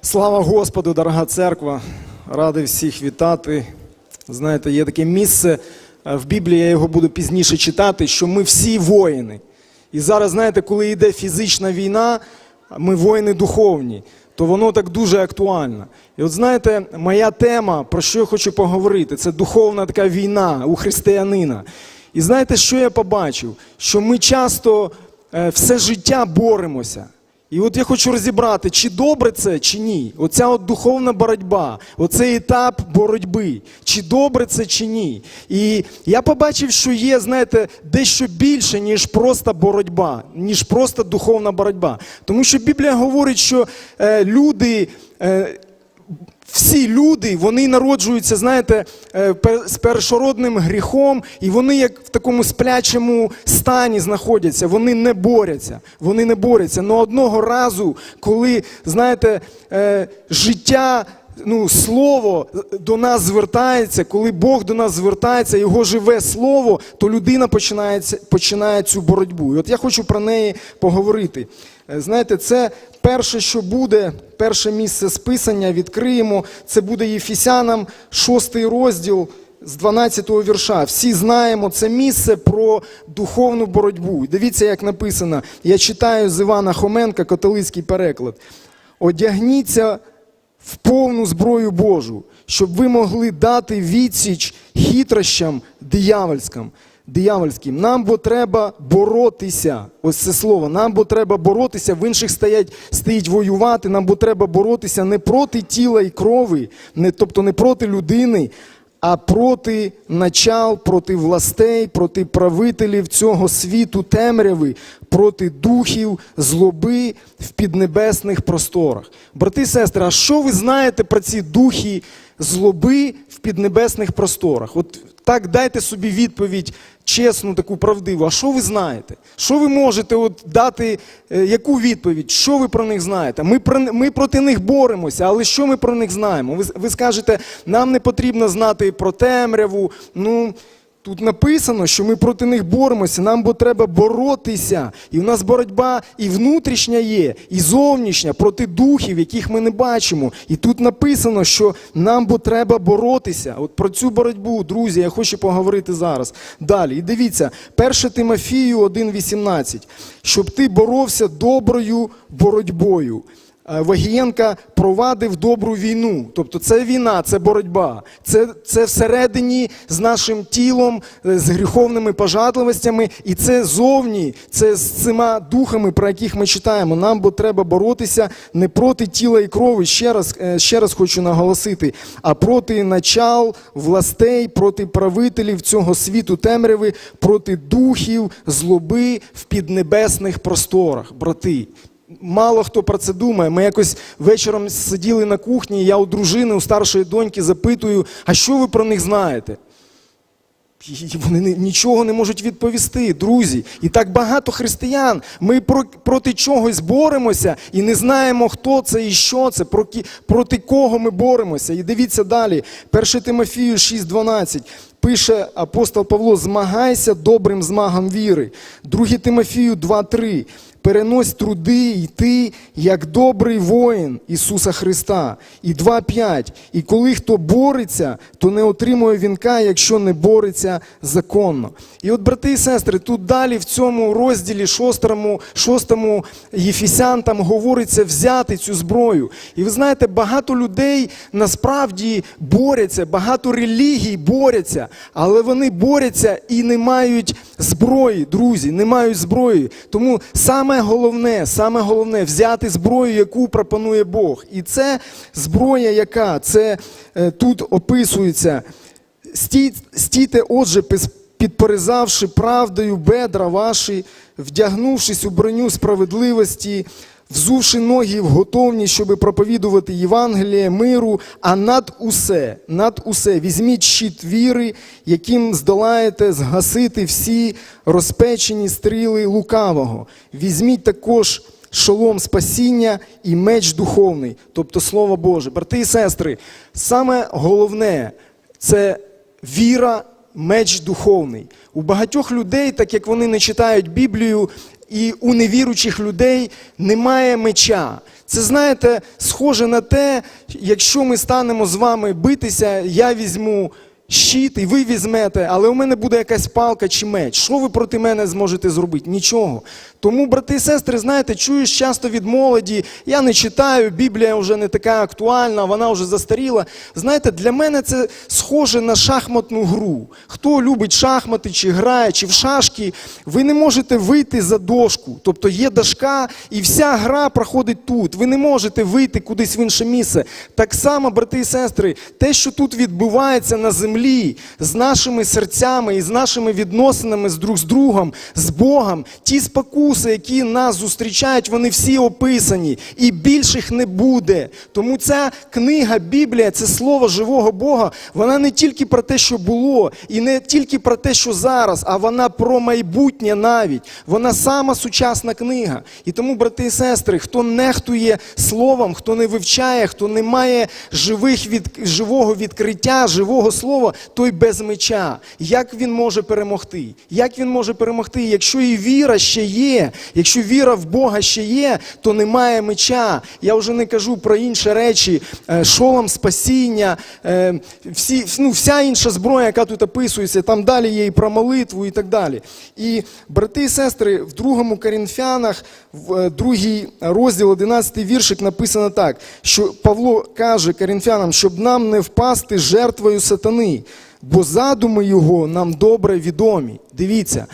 Слава Господу, дорога церква! Радий всіх вітати. Знаєте, є таке місце е, в Біблії, я його буду пізніше читати, що ми всі воїни. І зараз, знаєте, коли йде фізична війна, ми воїни духовні, то воно так дуже актуально. І от знаєте, моя тема, про що я хочу поговорити, це духовна така війна у християнина. І знаєте, що я побачив? Що ми часто е, все життя боремося. І от я хочу розібрати, чи добре це, чи ні. Оця от духовна боротьба, оцей етап боротьби, чи добре це, чи ні. І я побачив, що є, знаєте, дещо більше, ніж просто боротьба, ніж просто духовна боротьба. Тому що Біблія говорить, що е, люди. Е, всі люди, вони народжуються, знаєте, е, з першородним гріхом, і вони як в такому сплячому стані знаходяться. Вони не борються. Вони не борються. Но одного разу, коли, знаєте, е, життя. Ну, слово до нас звертається, коли Бог до нас звертається, його живе слово, то людина починає, починає цю боротьбу. І от я хочу про неї поговорити. Е, Знаєте, це перше, що буде, перше місце списання, відкриємо. Це буде Єфісянам, шостий розділ з 12-го вірша. Всі знаємо це місце про духовну боротьбу. Дивіться, як написано. Я читаю з Івана Хоменка, католицький переклад. Одягніться в повну зброю Божу, щоб ви могли дати відсіч хитрощам диявольським. Диявольським. Нам бо треба боротися. Ось це слово. Нам бо треба боротися. В інших стоять, стоїть воювати. Нам бо треба боротися не проти тіла і крови, не, тобто не проти людини, а проти начал, проти властей, проти правителів цього світу темряви, проти духів злоби в піднебесних просторах. Брати і сестри, а що ви знаєте про ці духи злоби в піднебесних просторах? От так дайте собі відповідь чесну, таку правдиву. А що ви знаєте? Що ви можете от дати, е, яку відповідь? Що ви про них знаєте? Ми, про, ми проти них боремося, але що ми про них знаємо? Ви, ви скажете, нам не потрібно знати про темряву. Ну, Тут написано, що ми проти них боремося, нам бо треба боротися. І в нас боротьба і внутрішня є, і зовнішня проти духів, яких ми не бачимо. І тут написано, що нам бо треба боротися. От про цю боротьбу, друзі, я хочу поговорити зараз. Далі. І дивіться, 1 Тимофію 1,18. Щоб ти боровся доброю боротьбою. Е, Вагієнка провадив добру війну. Тобто це війна, це боротьба. Це, це всередині з нашим тілом, е, з гріховними пожадливостями, і це зовні, це з цими духами, про яких ми читаємо. Нам бо треба боротися не проти тіла і крові, ще раз, е, ще раз хочу наголосити, а проти начал, властей, проти правителів цього світу темряви, проти духів, злоби в піднебесних просторах, брати. Мало хто про це думає. Ми якось вечором сиділи на кухні, я у дружини, у старшої доньки запитую, а що ви про них знаєте? І вони нічого не можуть відповісти, друзі. І так багато християн. Ми проти чогось боремося і не знаємо, хто це і що це, проти кого ми боремося. І дивіться далі. 1 Тимофію 6,12. Пише апостол Павло: змагайся добрим змагом віри. 2 Тимофію 2,3. Перенось труди й ти, як добрий воїн Ісуса Христа. І 2.5. І коли хто бореться, то не отримує вінка, якщо не бореться законно. І от, брати і сестри, тут далі в цьому розділі шостому, шостому Єфісян там говориться взяти цю зброю. І ви знаєте, багато людей насправді борються, багато релігій борються, але вони борються і не мають зброї, друзі, не мають зброї. Тому саме головне, саме головне взяти зброю, яку пропонує Бог. І це зброя, яка це е, тут описується. Стійте, отже, підперезавши правдою бедра ваші, вдягнувшись у броню справедливості, взувши ноги в готовність, щоб проповідувати Євангеліє миру, а над усе, над усе візьміть щит віри, яким здолаєте згасити всі розпечені стріли лукавого. Візьміть також шолом спасіння і меч духовний, тобто Слово Боже. Брати і сестри, саме головне це віра, меч духовний. У багатьох людей, так як вони не читають Біблію, і у невіручих людей немає меча. Це знаєте, схоже на те, якщо ми станемо з вами битися, я візьму щит і ви візьмете, але у мене буде якась палка чи меч. Що ви проти мене зможете зробити? Нічого. Тому, брати і сестри, знаєте, чуєш часто від молоді, я не читаю, Біблія вже не така актуальна, вона вже застаріла. Знаєте, для мене це схоже на шахматну гру. Хто любить шахмати, чи грає, чи в шашки, ви не можете вийти за дошку. Тобто є дошка, і вся гра проходить тут. Ви не можете вийти кудись в інше місце. Так само, брати і сестри, те, що тут відбувається на землі, з нашими серцями і з нашими відносинами з друг з другом, з Богом, ті спокуси, які нас зустрічають, вони всі описані, і більших не буде. Тому ця книга, Біблія, це слово живого Бога, вона не тільки про те, що було, і не тільки про те, що зараз, а вона про майбутнє навіть. Вона сама сучасна книга. І тому, брати і сестри, хто нехтує словом, хто не вивчає, хто не має живих від, живого відкриття, живого слова, той без меча. Як він може перемогти? Як він може перемогти? Якщо і віра ще є, якщо віра в Бога ще є, то немає меча. Я вже не кажу про інші речі, е, шолом спасіння, е, всі, ну, вся інша зброя, яка тут описується, там далі є і про молитву і так далі. І брати і сестри, в другому Корінфянах, в е, другий розділ, 11 віршик написано так, що Павло каже Корінфянам, щоб нам не впасти жертвою сатани, бо задуми його нам добре відомі. Дивіться.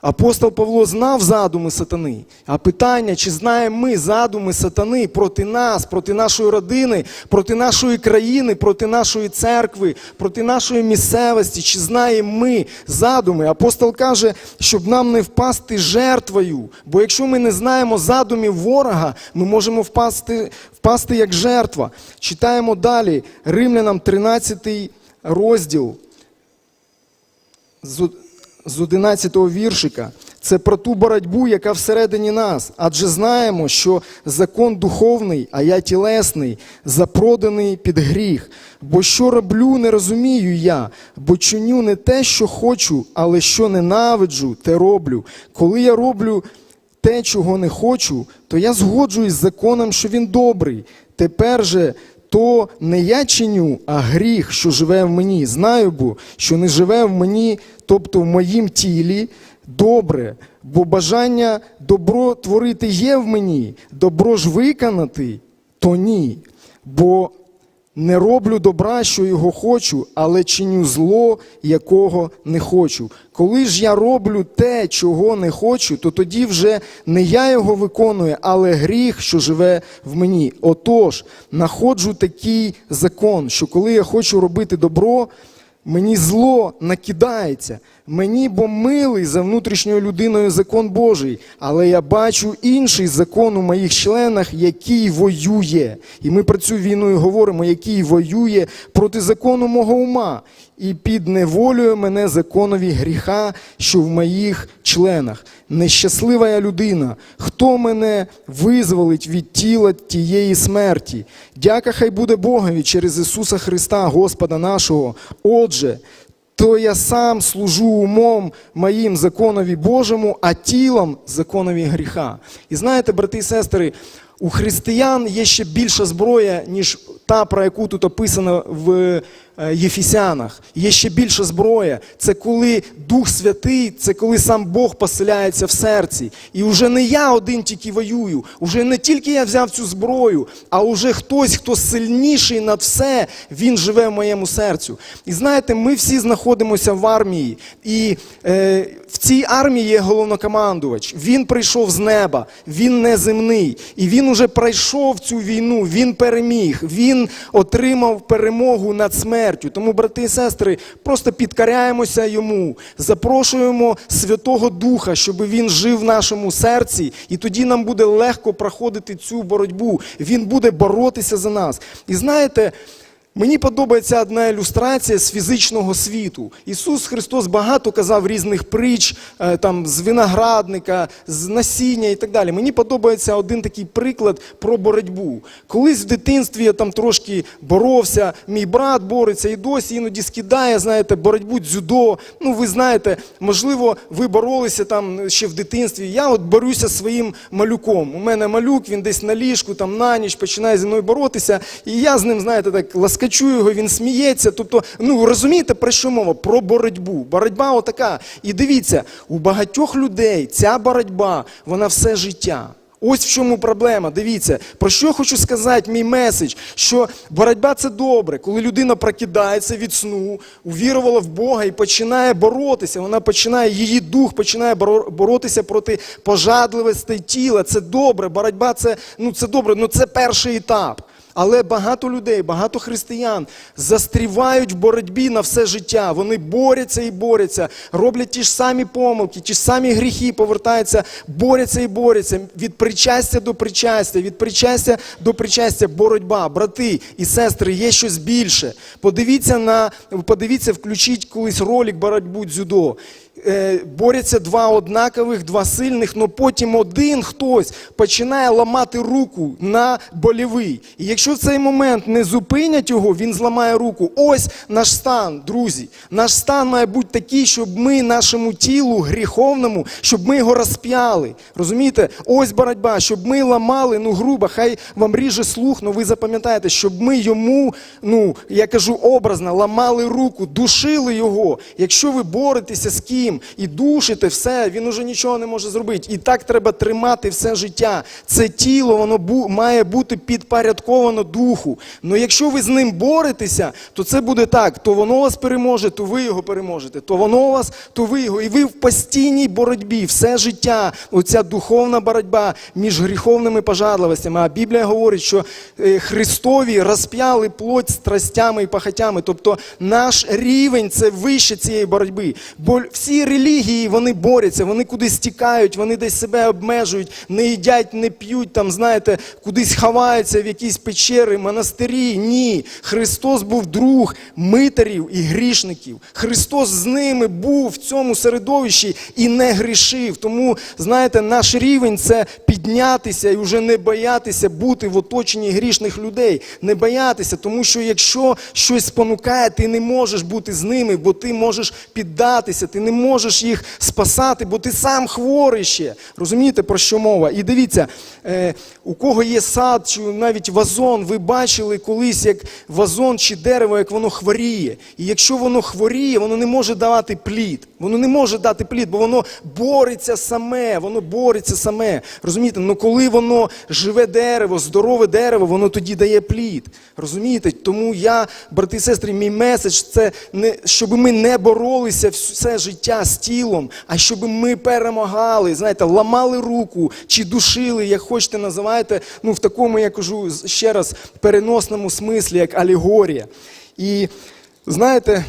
Апостол Павло знав задуми сатани. А питання, чи знаємо ми задуми сатани проти нас, проти нашої родини, проти нашої країни, проти нашої церкви, проти нашої місцевості, чи знаємо ми задуми? Апостол каже, щоб нам не впасти жертвою. Бо якщо ми не знаємо задумів ворога, ми можемо впасти, впасти як жертва. Читаємо далі Римлянам 13 розділ з з 11 віршика. Це про ту боротьбу, яка всередині нас. Адже знаємо, що закон духовний, а я тілесний, запроданий під гріх. Бо що роблю, не розумію я, бо чиню не те, що хочу, але що ненавиджу, те роблю. Коли я роблю те, чого не хочу, то я згоджуюсь з законом, що він добрий. Тепер же то не я чиню, а гріх, що живе в мені. Знаю бо, що не живе в мені, тобто в моїм тілі, добре, бо бажання добро творити є в мені, добро ж виконати, то ні. Бо не роблю добра, що його хочу, але чиню зло, якого не хочу. Коли ж я роблю те, чого не хочу, то тоді вже не я його виконую, але гріх, що живе в мені. Отож, находжу такий закон, що коли я хочу робити добро, Мені зло накидається, мені бо милий за внутрішньою людиною закон Божий, але я бачу інший закон у моїх членах, який воює. І ми про цю війну і говоримо, який воює проти закону мого ума і підневолює мене законові гріха, що в моїх членах. Нещаслива я людина, хто мене визволить від тіла тієї смерті? Дяка хай буде Богові через Ісуса Христа, Господа нашого. Отже, то я сам служу умом моїм законові Божому, а тілом законові гріха. І знаєте, брати і сестри, у християн є ще більша зброя, ніж та, про яку тут описано в Єфісянах. Є ще більша зброя. Це коли Дух Святий, це коли сам Бог поселяється в серці. І вже не я один тільки воюю, уже не тільки я взяв цю зброю, а уже хтось, хто сильніший над все, він живе в моєму серцю. І знаєте, ми всі знаходимося в армії, і е, в цій армії є головнокомандувач. Він прийшов з неба, він не земний. І він уже пройшов цю війну, він переміг, він отримав перемогу над смертю. Тому, брати і сестри, просто підкоряємося йому, запрошуємо Святого Духа, щоб він жив в нашому серці, і тоді нам буде легко проходити цю боротьбу. Він буде боротися за нас. І знаєте. Мені подобається одна ілюстрація з фізичного світу. Ісус Христос багато казав різних притч, е, там, з виноградника, з насіння і так далі. Мені подобається один такий приклад про боротьбу. Колись в дитинстві я там трошки боровся, мій брат бореться і досі іноді скидає, знаєте, боротьбу дзюдо. Ну, ви знаєте, можливо, ви боролися там ще в дитинстві. Я от борюся своїм малюком. У мене малюк, він десь на ліжку, там на ніч починає зі мною боротися. І я з ним, знаєте, так ласкачу його, він сміється. Тобто, ну розумієте, про що мова? Про боротьбу. Боротьба отака. І дивіться, у багатьох людей ця боротьба, вона все життя. Ось в чому проблема. Дивіться, про що я хочу сказати, мій меседж, що боротьба це добре, коли людина прокидається від сну, увірувала в Бога і починає боротися. Вона починає, її дух починає боро- боротися проти пожадливостей тіла. Це добре. Боротьба це, ну, це добре, ну це перший етап. Але багато людей, багато християн застрівають в боротьбі на все життя. Вони борються і борються, роблять ті ж самі помилки, ті ж самі гріхи, повертаються, борються і борються. Від причастя до причастя, від причастя до причастя, боротьба, брати і сестри, є щось більше. Подивіться на, подивіться, включіть колись ролик боротьбу дзюдо. Е, борються два однакових, два сильних, але потім один хтось починає ламати руку на болівий. І якщо в цей момент не зупинять його, він зламає руку. Ось наш стан, друзі. Наш стан має бути такий, щоб ми нашому тілу гріховному, щоб ми його розп'яли. Розумієте? Ось боротьба, щоб ми ламали, ну грубо, хай вам ріже слух, але ви запам'ятаєте, щоб ми йому, ну я кажу образно, ламали руку, душили його. Якщо ви боретеся з ким і душите все, він уже нічого не може зробити. І так треба тримати все життя. Це тіло, воно бу- має бути підпорядковано духу. Но якщо ви з ним боретеся, то це буде так: то воно вас переможе, то ви його переможете, то воно вас, то ви його. І ви в постійній боротьбі, все життя, оця духовна боротьба між гріховними пожадливостями. А Біблія говорить, що е, Христові розп'яли плоть страстями і пахатями. Тобто наш рівень це вище цієї боротьби. Бо всі релігії вони борються, вони кудись тікають, вони десь себе обмежують, не їдять, не п'ють, там, знаєте, кудись ховаються в якісь печери, монастирі. Ні. Христос був друг митарів і грішників. Христос з ними був в цьому середовищі і не грішив. Тому, знаєте, наш рівень це піднятися і вже не боятися бути в оточенні грішних людей. Не боятися, тому що якщо щось спонукає, ти не можеш бути з ними, бо ти можеш піддатися, ти не можеш їх спасати, бо ти сам хворий ще. Розумієте, про що мова? І дивіться, е, у кого є сад, чи навіть вазон, ви бачили колись, як вазон чи дерево, як воно хворіє. І якщо воно хворіє, воно не може давати плід. Воно не може дати плід, бо воно бореться саме, воно бореться саме. Розумієте, ну коли воно живе дерево, здорове дерево, воно тоді дає плід. Розумієте? Тому я, брати і сестри, мій меседж це не щоб ми не боролися все життя з тілом, а щоб ми перемагали, знаєте, ламали руку чи душили, як хочете називаєте, ну в такому, я кажу ще раз, переносному смислі, як алегорія. І знаєте,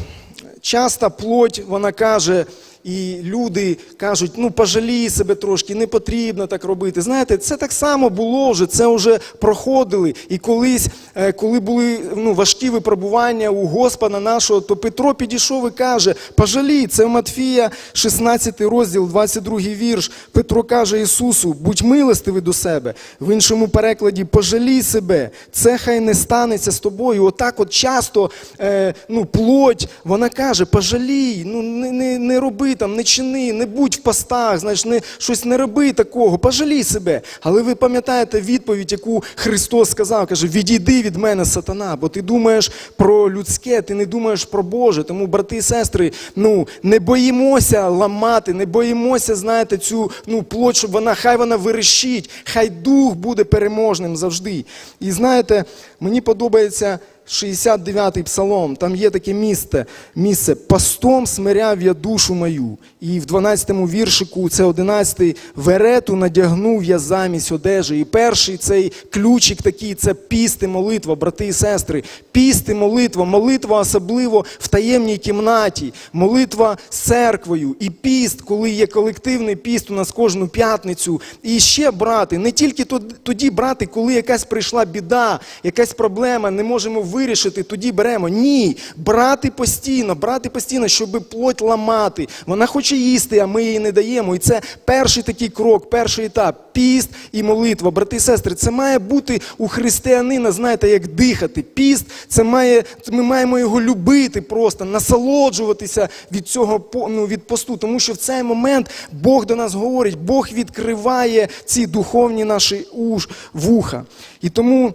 часто плоть, вона каже, і люди кажуть, ну пожалій себе трошки, не потрібно так робити. Знаєте, це так само було вже, це вже проходили. І колись, е, коли були ну, важкі випробування у Господа нашого, то Петро підійшов і каже: пожалій, це Матфія, 16 розділ, 22 вірш. Петро каже Ісусу, будь милостивий до себе. В іншому перекладі пожалій себе, це хай не станеться з тобою. Отак от часто е, ну, плоть, вона каже, пожалій, ну не, не, не роби там, не чини, не будь в постах, знаєш, не, щось не роби такого, пожалій себе. Але ви пам'ятаєте відповідь, яку Христос сказав, каже, відійди від мене, сатана, бо ти думаєш про людське, ти не думаєш про Боже. Тому, брати і сестри, ну не боїмося ламати, не боїмося, знаєте, цю ну, плоть, щоб вона, хай вона вирішить, хай дух буде переможним завжди. І знаєте, мені подобається. 69-й псалом, там є таке місце, місце «Пастом смиряв я душу мою». І в 12-му віршику, це 11-й, «Верету надягнув я замість одежі». І перший цей ключик такий, це піст і молитва, брати і сестри. Піст і молитва, молитва особливо в таємній кімнаті, молитва з церквою і піст, коли є колективний піст у нас кожну п'ятницю. І ще брати, не тільки тоді брати, коли якась прийшла біда, якась проблема, не можемо вирішити, тоді беремо. Ні, брати постійно, брати постійно, щоб плоть ламати. Вона хоче їсти, а ми їй не даємо. І це перший такий крок, перший етап піст і молитва. Брати і сестри, це має бути у християнина, знаєте, як дихати. Піст це має, ми маємо його любити просто, насолоджуватися від цього ну, від посту. Тому що в цей момент Бог до нас говорить, Бог відкриває ці духовні наші уш, вуха. І тому.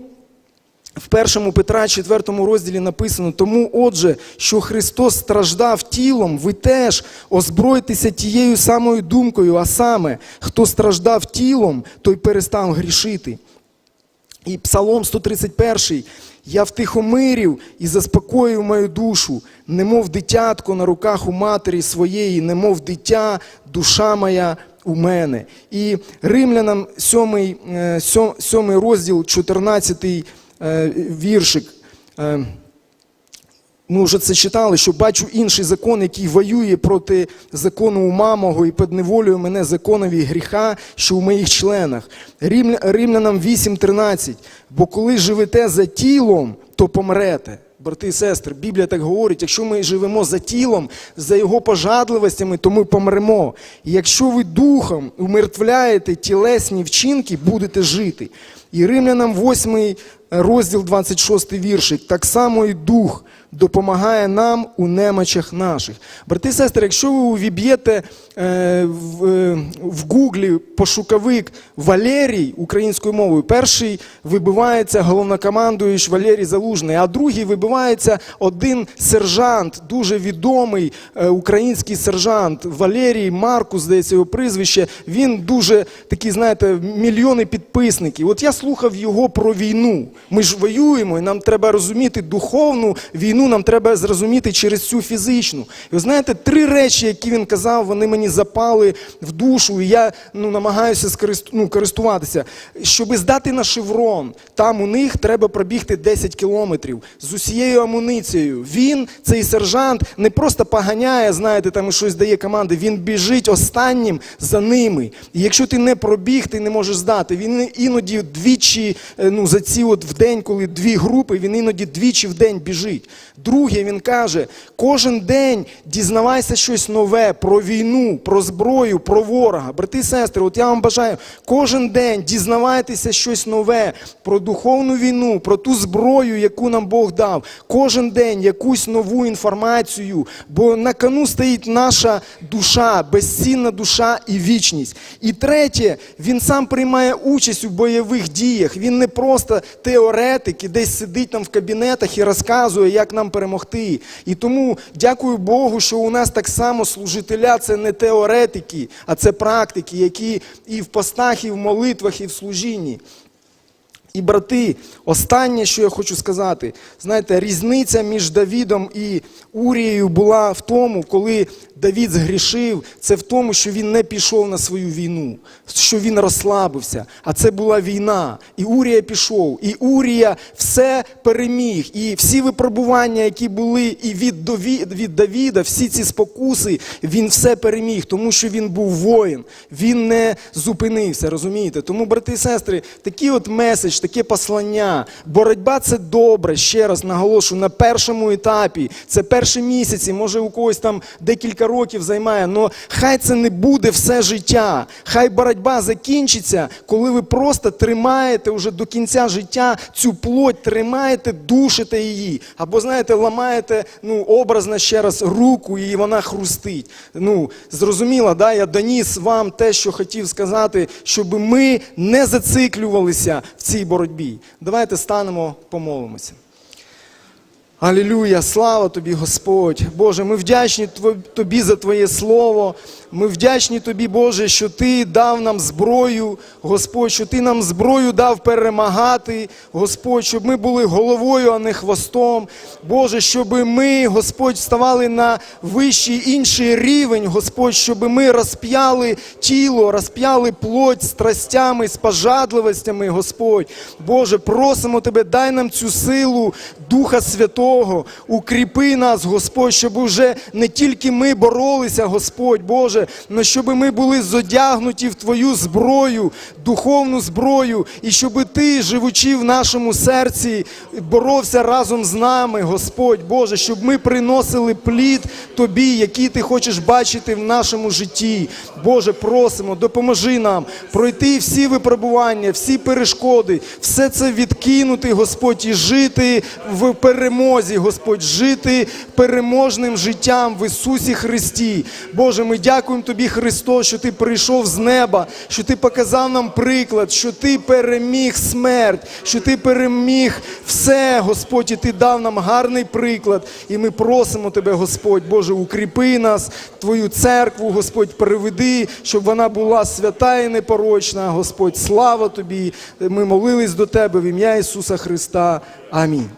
В першому Петра, 4 розділі написано: тому, отже, що Христос страждав тілом, ви теж озбройтеся тією самою думкою, а саме, хто страждав тілом, той перестав грішити. І Псалом 131. Я втихомирів і заспокоїв мою душу, немов дитятко на руках у матері своєї, немов дитя, душа моя у мене. І римлянам 7, 7 розділ, 14 е, віршик. Е, ми вже це читали, що бачу інший закон, який воює проти закону ума мого і підневолює мене законові гріха, що у моїх членах. Римлянам 8.13. Бо коли живете за тілом, то помрете. Брати і сестри, Біблія так говорить, якщо ми живемо за тілом, за його пожадливостями, то ми помремо. І якщо ви духом умертвляєте тілесні вчинки, будете жити. І римлянам 8 розділ 26 віршик, так само і дух допомагає нам у немочах наших. Брати і сестри, якщо ви увіб'єте е, в, е, в Гуглі пошуковик Валерій українською мовою, перший вибивається головнокомандуючий Валерій Залужний, а другий вибивається один сержант, дуже відомий е, український сержант Валерій Маркус, здається, його прізвище. Він дуже такий, знаєте, мільйони підписників. От я слухав його про війну. Ми ж воюємо, і нам треба розуміти духовну війну, нам треба зрозуміти через цю фізичну. І ви знаєте, три речі, які він казав, вони мені запали в душу, і я ну, намагаюся скорист- ну, користуватися. Щоб здати на шеврон, там у них треба пробігти 10 кілометрів з усією амуніцією. Він, цей сержант, не просто поганяє, знаєте, там щось дає команди, він біжить останнім за ними. І якщо ти не пробіг, ти не можеш здати. Він іноді двічі, е, ну за ці от в день, коли дві групи, він іноді двічі в день біжить. Друге, він каже: кожен день дізнавайся щось нове про війну, про зброю, про ворога. Брати і сестри, от я вам бажаю, кожен день дізнавайтеся щось нове про духовну війну, про ту зброю, яку нам Бог дав. Кожен день якусь нову інформацію, бо на кону стоїть наша душа, безцінна душа і вічність. І третє, він сам приймає участь у бойових діях. Він не просто теоретик і десь сидить там в кабінетах і розказує, як нам перемогти. І тому дякую Богу, що у нас так само служителя це не теоретики, а це практики, які і в постах, і в молитвах, і в служінні. І брати, останнє, що я хочу сказати, знаєте, різниця між Давідом і Урією була в тому, коли Давід згрішив, це в тому, що він не пішов на свою війну, що він розслабився. А це була війна. І Урія пішов. І Урія все переміг. І всі випробування, які були і від, Дові- від Давіда, всі ці спокуси, він все переміг, тому що він був воїн. Він не зупинився, розумієте? Тому, брати і сестри, такий от меседж, таке послання. Боротьба це добре, ще раз наголошую, на першому етапі. Це перші місяці, може у когось там декілька років займає, але хай це не буде все життя. Хай боротьба закінчиться, коли ви просто тримаєте уже до кінця життя цю плоть, тримаєте, душите її. Або, знаєте, ламаєте ну, образно ще раз руку, і вона хрустить. Ну, зрозуміло, да? я доніс вам те, що хотів сказати, щоб ми не зациклювалися в цій боротьбі. Давайте станемо, помолимося. Алілюя, слава тобі, Господь. Боже, ми вдячні Тобі за Твоє Слово. Ми вдячні Тобі, Боже, що Ти дав нам зброю, Господь, що Ти нам зброю дав перемагати, Господь, щоб ми були головою, а не хвостом. Боже, щоб ми, Господь, ставали на вищий інший рівень, Господь, щоб ми розп'яли тіло, розп'яли плоть страстями, з пожадливостями, Господь. Боже, просимо Тебе, дай нам цю силу Духа Святого, укріпи нас, Господь, щоб уже не тільки ми боролися, Господь Боже, але щоб ми були зодягнуті в Твою зброю, духовну зброю, і щоб Ти, живучи в нашому серці, боровся разом з нами, Господь Боже, щоб ми приносили плід Тобі, який Ти хочеш бачити в нашому житті. Боже, просимо, допоможи нам пройти всі випробування, всі перешкоди, все це відкинути, Господь, і жити в перемозі, Господь, жити переможним життям в Ісусі Христі. Боже, ми дякуємо Тобі, Христос, що Ти прийшов з неба, що Ти показав нам приклад, що Ти переміг смерть, що Ти переміг все, Господь, і Ти дав нам гарний приклад. І ми просимо Тебе, Господь, Боже, укріпи нас, Твою церкву, Господь, приведи, щоб вона була свята і непорочна. Господь, слава Тобі. Ми молились до Тебе в ім'я Ісуса Христа. Амінь.